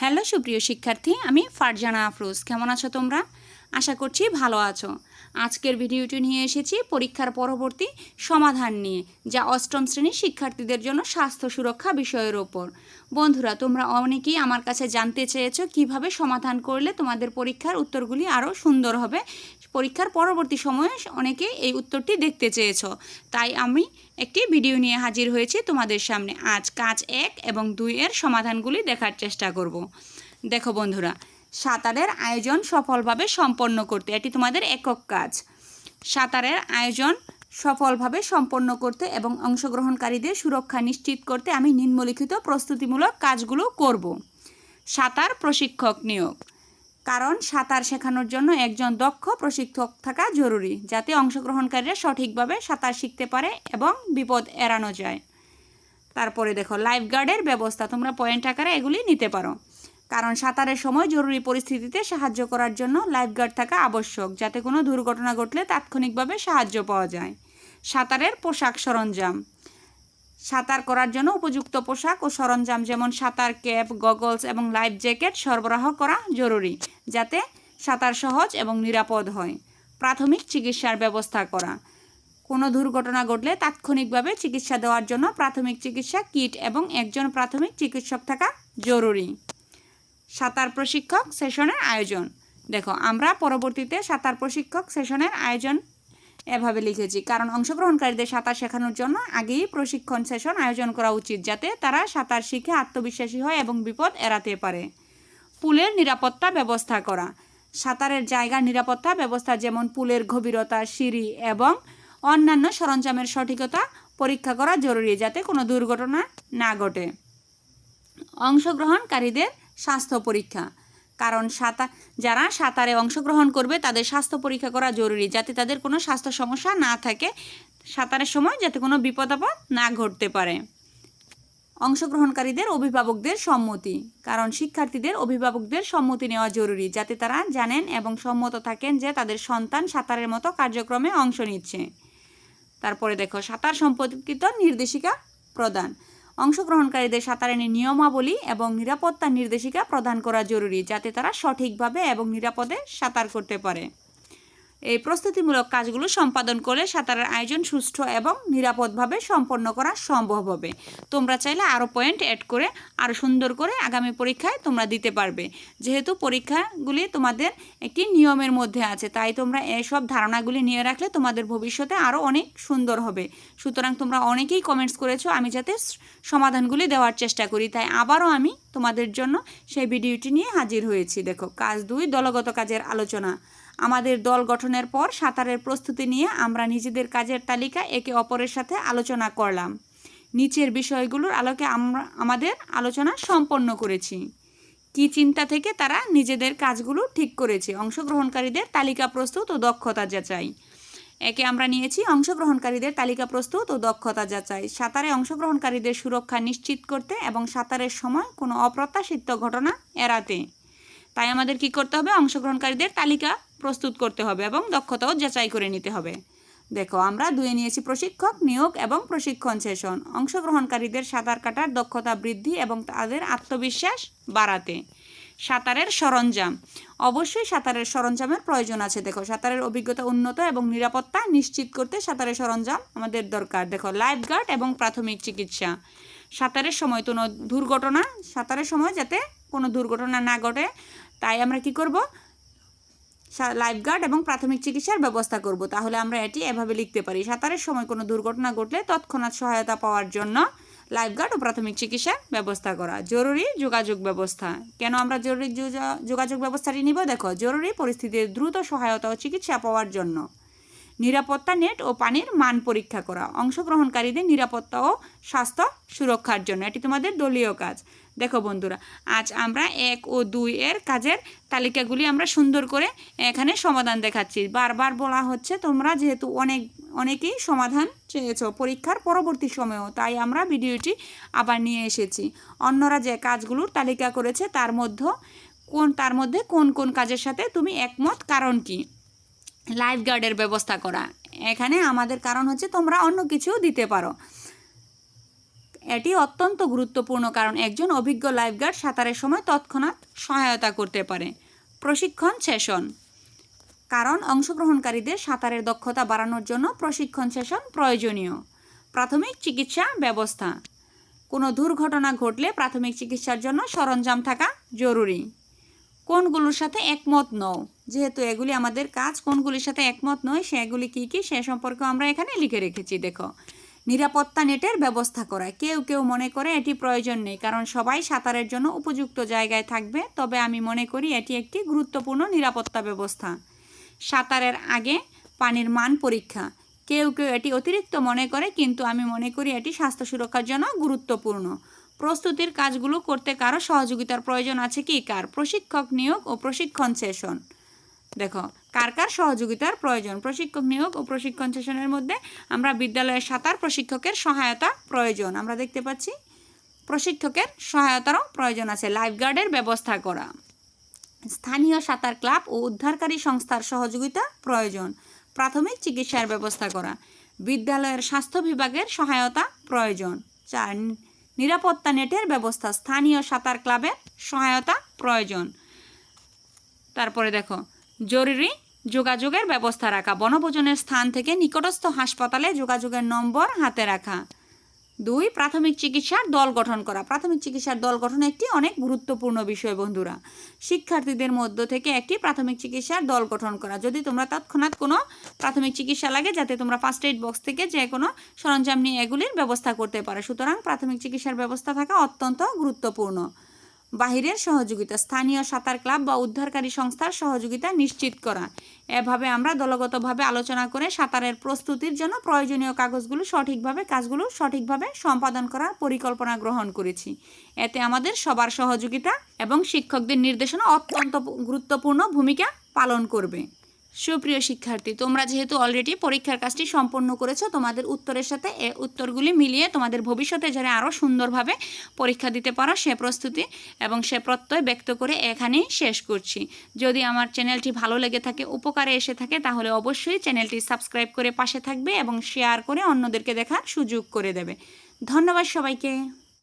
Hello, সুপ্রিয় শিক্ষার্থী, আমি ফারজানা আফরোজ। কেমন আছো তোমরা? আশা করছি ভালো আছো। আজকের ভিডিওটি নিয়ে এসেছি পরীক্ষার পরবর্তী সমাধান নিয়ে, যা অষ্টম শ্রেণির শিক্ষার্থীদের জন্য স্বাস্থ্য সুরক্ষা বিষয়ের ওপর। বন্ধুরা, তোমরা অনেকেই আমার কাছে জানতে চেয়েছো কীভাবে সমাধান করলে তোমাদের পরীক্ষার উত্তরগুলি আরও সুন্দর হবে। পরীক্ষার পরবর্তী সময়ে অনেকে এই উত্তরটি দেখতে চেয়েছ। তাই আমি একটি ভিডিও নিয়ে হাজির হয়েছি তোমাদের সামনে। আজ কাজ এক এবং দুই এর সমাধানগুলি দেখার চেষ্টা করব। দেখো বন্ধুরা, সাঁতারের আয়োজন সফলভাবে সম্পন্ন করতে, এটি তোমাদের একক কাজ। সাঁতারের আয়োজন সফলভাবে সম্পন্ন করতে এবং অংশগ্রহণকারীদের সুরক্ষা নিশ্চিত করতে আমি নিম্নলিখিত প্রস্তুতিমূলক কাজগুলো করব। সাঁতার প্রশিক্ষক নিয়োগ। কারণ সাঁতার শেখানোর জন্য একজন দক্ষ প্রশিক্ষক থাকা জরুরি, যাতে অংশগ্রহণকারীরা সঠিকভাবে সাঁতার শিখতে পারে এবং বিপদ এড়ানো যায়। তারপরে দেখো লাইফগার্ডের ব্যবস্থা, তোমরা পয়েন্ট আকারে এগুলি নিতে পারো। কারণ সাঁতারের সময় জরুরি পরিস্থিতিতে সাহায্য করার জন্য লাইফগার্ড থাকা আবশ্যক, যাতে কোনো দুর্ঘটনা ঘটলে তাৎক্ষণিকভাবে সাহায্য পাওয়া যায়। সাঁতারের পোশাক সরঞ্জাম সাঁতার করার জন্য উপযুক্ত পোশাক ও সরঞ্জাম যেমন সাঁতার ক্যাপ, গগলস এবং লাইফ জ্যাকেট সরবরাহ করা জরুরি যাতে সাঁতার সহজ এবং নিরাপদ হয়। প্রাথমিক চিকিৎসার ব্যবস্থা করা। কোনো দুর্ঘটনা ঘটলে তাৎক্ষণিকভাবে চিকিৎসা দেওয়ার জন্য প্রাথমিক চিকিৎসা কিট এবং একজন প্রাথমিক চিকিৎসক থাকা জরুরি। সাঁতার প্রশিক্ষক সেশনের আয়োজন। দেখো, আমরা পরবর্তীতে সাঁতার প্রশিক্ষক সেশনের আয়োজন এভাবে লিখেছি। কারণ অংশগ্রহণকারীদের সাঁতার শেখানোর জন্য আগেই প্রশিক্ষণ সেশন আয়োজন করা উচিত যাতে তারা সাঁতার শিখে আত্মবিশ্বাসী হয় এবং বিপদ এড়াতে পারে। পুলের নিরাপত্তা ব্যবস্থা করা। সাঁতারের জায়গার নিরাপত্তা ব্যবস্থা যেমন পুলের গভীরতা, সিঁড়ি এবং অন্যান্য সরঞ্জামের সঠিকতা পরীক্ষা করা জরুরি যাতে কোনো দুর্ঘটনা না ঘটে। অংশগ্রহণকারীদের স্বাস্থ্য পরীক্ষা। কারণ সাঁতার যারা সাঁতারে অংশগ্রহণ করবে তাদের স্বাস্থ্য পরীক্ষা করা জরুরি যাতে তাদের কোনো স্বাস্থ্য সমস্যা না থাকে। সাঁতারের সময় যাতে কোনো বিপদ আপদ না ঘটতে পারে। অংশগ্রহণকারীদের অভিভাবকদের সম্মতি, কারণ শিক্ষার্থীদের অভিভাবকদের সম্মতি নেওয়া জরুরি যাতে তারা জানেন এবং সম্মত থাকেন যে তাদের সন্তান সাঁতারের মতো কার্যক্রমে অংশ নিচ্ছে। তারপরে দেখো, সাঁতার সম্পর্কিত নির্দেশিকা প্রদান। অংশগ্রহণকারীদের সাঁতারের নিয়মাবলী এবং নিরাপত্তা নির্দেশিকা প্রদান করা জরুরি যাতে তারা সঠিকভাবে এবং নিরাপদে সাঁতার করতে পারে। এই প্রস্তুতিমূলক কাজগুলো সম্পাদন করলে সাঁতারের আয়োজন সুষ্ঠু এবং নিরাপদভাবে সম্পন্ন করা সম্ভব হবে। তোমরা চাইলে আরও পয়েন্ট অ্যাড করে, আরও সুন্দর করে আগামী পরীক্ষায় তোমরা দিতে পারবে। যেহেতু পরীক্ষাগুলি তোমাদের একটি নিয়মের মধ্যে আছে, তাই তোমরা এসব ধারণাগুলি নিয়ে রাখলে তোমাদের ভবিষ্যতে আরও অনেক সুন্দর হবে। সুতরাং তোমরা অনেকেই কমেন্টস করেছ, আমি যাতে সমাধানগুলি দেওয়ার চেষ্টা করি। তাই আবারও আমি তোমাদের জন্য সেই ভিডিওটি নিয়ে হাজির হয়েছি। দেখো, কাজ দুই, দলগত কাজের আলোচনা। আমাদের দল গঠনের পর সাঁতারের প্রস্তুতি নিয়ে আমরা নিজেদের কাজের তালিকা একে অপরের সাথে আলোচনা করলাম। নিচের বিষয়গুলোর আলোকে আমরা, আমাদের আলোচনা সম্পন্ন করেছি। কি চিন্তা থেকে তারা নিজেদের কাজগুলো ঠিক করেছে? অংশগ্রহণকারীদের তালিকা প্রস্তুত ও দক্ষতা যাচাই। একে আমরা নিয়েছি অংশগ্রহণকারীদের তালিকা প্রস্তুত ও দক্ষতা যাচাই। সাঁতারে অংশগ্রহণকারীদের সুরক্ষা নিশ্চিত করতে এবং সাঁতারের সময় কোনো অপ্রত্যাশিত ঘটনা এড়াতে। তাই আমাদের কি করতে হবে? অংশগ্রহণকারীদের তালিকা প্রস্তুত করতে হবে এবং দক্ষতাও যাচাই করে নিতে হবে। দেখো, আমরা দুয়ে নিয়েছি প্রশিক্ষক, নিয়োগ এবং প্রশিক্ষণ সেশন। অংশগ্রহণকারীদের সাঁতার কাটার দক্ষতা বৃদ্ধি এবং তাদের আত্মবিশ্বাস বাড়াতে। সাঁতারের সরঞ্জাম। অবশ্যই সাঁতারের সরঞ্জামের প্রয়োজন আছে। দেখো, সাঁতারের অভিজ্ঞতা উন্নত এবং নিরাপত্তা নিশ্চিত করতে সাঁতারের সরঞ্জাম আমাদের দরকার। দেখো, লাইফ গার্ড এবং প্রাথমিক চিকিৎসা। সাঁতারের সময় কোনো দুর্ঘটনা, সাঁতারের সময় যাতে কোনো দুর্ঘটনা না ঘটে, তাই আমরা কি করব? লাইফগার্ড এবং প্রাথমিক চিকিৎসার ব্যবস্থা করব। তাহলে আমরা এটি এভাবে লিখতে পারি। সাঁতারের সময় কোনো দুর্ঘটনা ঘটলে তৎক্ষণাৎ সহায়তা পাওয়ার জন্য লাইফগার্ড ও প্রাথমিক চিকিৎসার ব্যবস্থা করা। জরুরি যোগাযোগ ব্যবস্থা। কেন আমরা জরুরি যোগাযোগ ব্যবস্থাটি নিব? দেখো, জরুরি পরিস্থিতির দ্রুত সহায়তা ও চিকিৎসা পাওয়ার জন্য। নিরাপত্তা নেট ও পানির মান পরীক্ষা করা, অংশগ্রহণকারীদের নিরাপত্তা ও স্বাস্থ্য সুরক্ষার জন্য। এটি তোমাদের দলীয় কাজ। দেখো বন্ধুরা, আজ আমরা এক ও দুই এর কাজের তালিকাগুলি আমরা সুন্দর করে এখানে সমাধান দেখাচ্ছি। বারবার বলা হচ্ছে তোমরা যেহেতু অনেক, অনেকেই সমাধান চেয়েছ পরীক্ষার পরবর্তী সময়েও, তাই আমরা ভিডিওটি আবার নিয়ে এসেছি। অন্যরা যে কাজগুলোর তালিকা করেছে, তার মধ্যে কোন, তার মধ্যে কোন কোন কাজের সাথে তুমি একমত, কারণ কি? লাইফ গার্ডের ব্যবস্থা করা। এখানে আমাদের কারণ হচ্ছে তোমরা অন্য কিছুও দিতে পারো। এটি অত্যন্ত গুরুত্বপূর্ণ কারণ একজন অভিজ্ঞ লাইফগার্ড সাঁতারের সময় তৎক্ষণাৎ সহায়তা করতে পারে। প্রশিক্ষণ সেশন। কারণ অংশগ্রহণকারীদের সাঁতারের দক্ষতা বাড়ানোর জন্য প্রশিক্ষণ সেশন প্রয়োজনীয়। প্রাথমিক চিকিৎসা ব্যবস্থা। কোনো দুর্ঘটনা ঘটলে প্রাথমিক চিকিৎসার জন্য সরঞ্জাম থাকা জরুরি। কোনগুলোর সাথে একমত নও। যেহেতু এগুলি আমাদের কাজ, কোনগুলির সাথে একমত নয়, সেগুলি কী কী, সে সম্পর্কে আমরা এখানে লিখে রেখেছি, দেখো। নিরাপত্তা নেটের ব্যবস্থা করা। কেউ কেউ মনে করে এটি প্রয়োজন নেই, কারণ সবাই সাঁতারের জন্য উপযুক্ত জায়গায় থাকবে, তবে আমি মনে করি এটি একটি গুরুত্বপূর্ণ নিরাপত্তা ব্যবস্থা। সাঁতারের আগে পানির মান পরীক্ষা। কেউ কেউ এটি অতিরিক্ত মনে করে, কিন্তু আমি মনে করি এটি স্বাস্থ্য সুরক্ষার জন্য গুরুত্বপূর্ণ। প্রস্তুতির কাজগুলো করতে কারও সহযোগিতার প্রয়োজন আছে কি? কার? প্রশিক্ষক নিয়োগ ও প্রশিক্ষণ সেশন। দেখো, কার কার সহযোগিতার প্রয়োজন? প্রশিক্ষক নিয়োগ ও প্রশিক্ষণ সেশনের মধ্যে আমরা বিদ্যালয়ের সাঁতার প্রশিক্ষকের সহায়তা প্রয়োজন। আমরা দেখতে পাচ্ছি, প্রশিক্ষকের সহায়তারও প্রয়োজন আছে। লাইফগার্ডের ব্যবস্থা করা। স্থানীয় সাঁতার ক্লাব ও উদ্ধারকারী সংস্থার সহযোগিতা প্রয়োজন। প্রাথমিক চিকিৎসার ব্যবস্থা করা। বিদ্যালয়ের স্বাস্থ্য বিভাগের সহায়তা প্রয়োজন। চার, নিরাপত্তা নেটের ব্যবস্থা। স্থানীয় সাঁতার ক্লাবের সহায়তা প্রয়োজন। তারপরে দেখো জরুরি যোগাযোগের ব্যবস্থা রাখা। বনভোজনের স্থান থেকে নিকটস্থ হাসপাতালে যোগাযোগের নম্বর হাতে রাখা। দুই, প্রাথমিক চিকিৎসার দল গঠন করা। প্রাথমিক চিকিৎসার দল গঠন একটি অনেক গুরুত্বপূর্ণ বিষয়, বন্ধুরা। শিক্ষার্থীদের মধ্য থেকে একটি প্রাথমিক চিকিৎসার দল গঠন করা। যদি তোমরা তৎক্ষণাৎ কোনো প্রাথমিক চিকিৎসা লাগে, যাতে তোমরা ফার্স্ট এইড বক্স থেকে যে কোনো সরঞ্জাম নিয়ে এগুলির ব্যবস্থা করতে পারো। সুতরাং প্রাথমিক চিকিৎসার ব্যবস্থা থাকা অত্যন্ত গুরুত্বপূর্ণ। বাহিরের সহযোগিতা, স্থানীয় সাঁতার ক্লাব বা উদ্ধারকারী সংস্থার সহযোগিতা নিশ্চিত করা। এভাবে আমরা দলগতভাবে আলোচনা করে সাঁতারের প্রস্তুতির জন্য প্রয়োজনীয় কাগজগুলো সঠিকভাবে, কাজগুলো সঠিকভাবে সম্পাদন করার পরিকল্পনা গ্রহণ করেছি। এতে আমাদের সবার সহযোগিতা এবং শিক্ষকদের নির্দেশনা অত্যন্ত গুরুত্বপূর্ণ ভূমিকা পালন করবে। সুপ্রিয় শিক্ষার্থী, তোমরা যেহেতু অলরেডি পরীক্ষার কাজটি সম্পন্ন করেছ, তোমাদের উত্তরের সাথে এ উত্তরগুলি মিলিয়ে তোমাদের ভবিষ্যতে যারা আরও সুন্দরভাবে পরীক্ষা দিতে পারো সে প্রস্তুতি এবং সে প্রত্যয় ব্যক্ত করে এখানেই শেষ করছি। যদি আমার চ্যানেলটি ভালো লেগে থাকে, উপকারে এসে থাকে, তাহলে অবশ্যই চ্যানেলটি সাবস্ক্রাইব করে পাশে থাকবে এবং শেয়ার করে অন্যদেরকে দেখার সুযোগ করে দেবে। ধন্যবাদ সবাইকে।